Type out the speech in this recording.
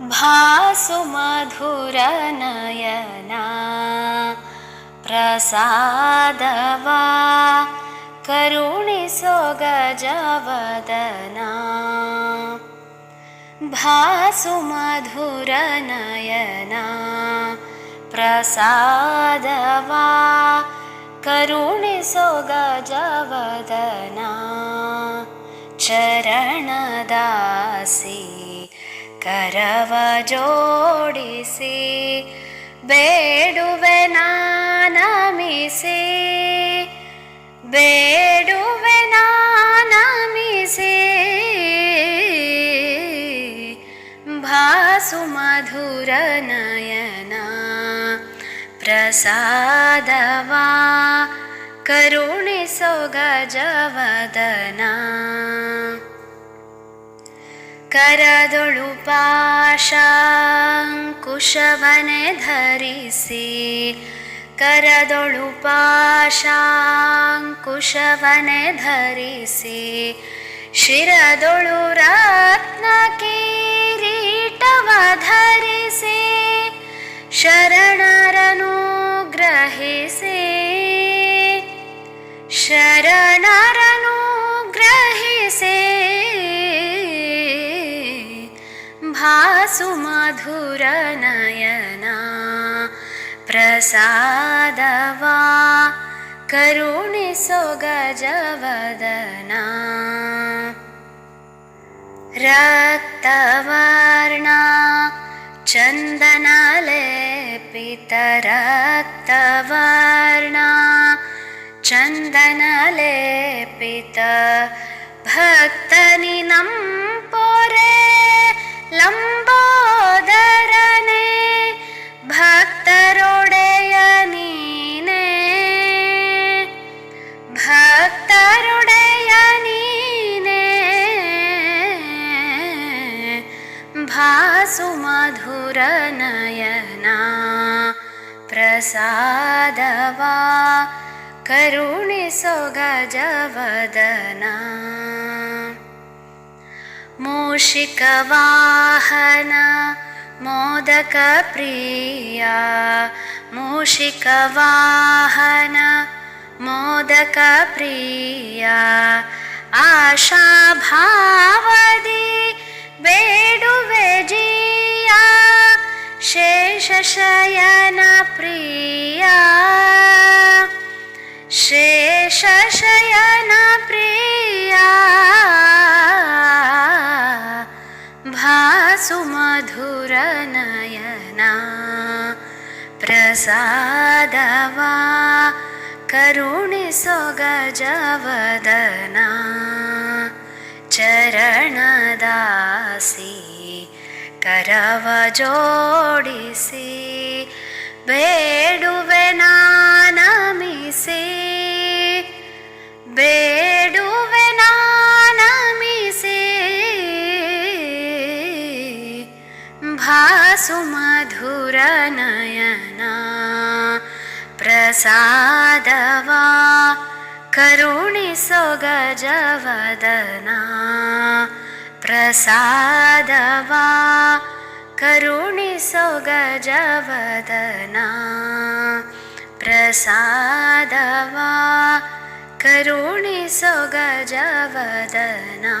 भासु मधुरनयना प्रसादवा करुणिसो गजवदना भासु मधुरनयना प्रसादवा करुणिसो गजवदना चरणदासी करव जोडिसि बेडुवे नानमिसि बेडुवे नानमिसि भासु मधुरनयना प्रसादवा करुणिसो करदुळु पाशाङ्कुशवने धरिसि करदुळु पाशाङ्कुशवने धरिसि शिरदुळु रत्नकिरीटव धरिसि शरणरनु ग्रहिसि शरणरनु भासु मधुरनयना प्रसादवा करुणिसो गजवदना रक्तवर्णा चन्दनलेपितरक्तवर्णा चन्दनलेपित भक्तनिनं प्रसादवा करुणिसो गजवदना मूषिकवाहन मोदकप्रिया। मूषिकवाहन मोदकप्रिया। आशाभावदि बेडुवे जिया प्रसादवा करुणिसो गजवदना चरणदासी करव जोडिसि बेडुवे नानमिसि बेडुवे नानमिसि भासु मधुरनयना प्रसादवा करुणिसो गजवदना प्रसादवा करुणिसो गजवदना प्रसादवा करुणिसो गजवदना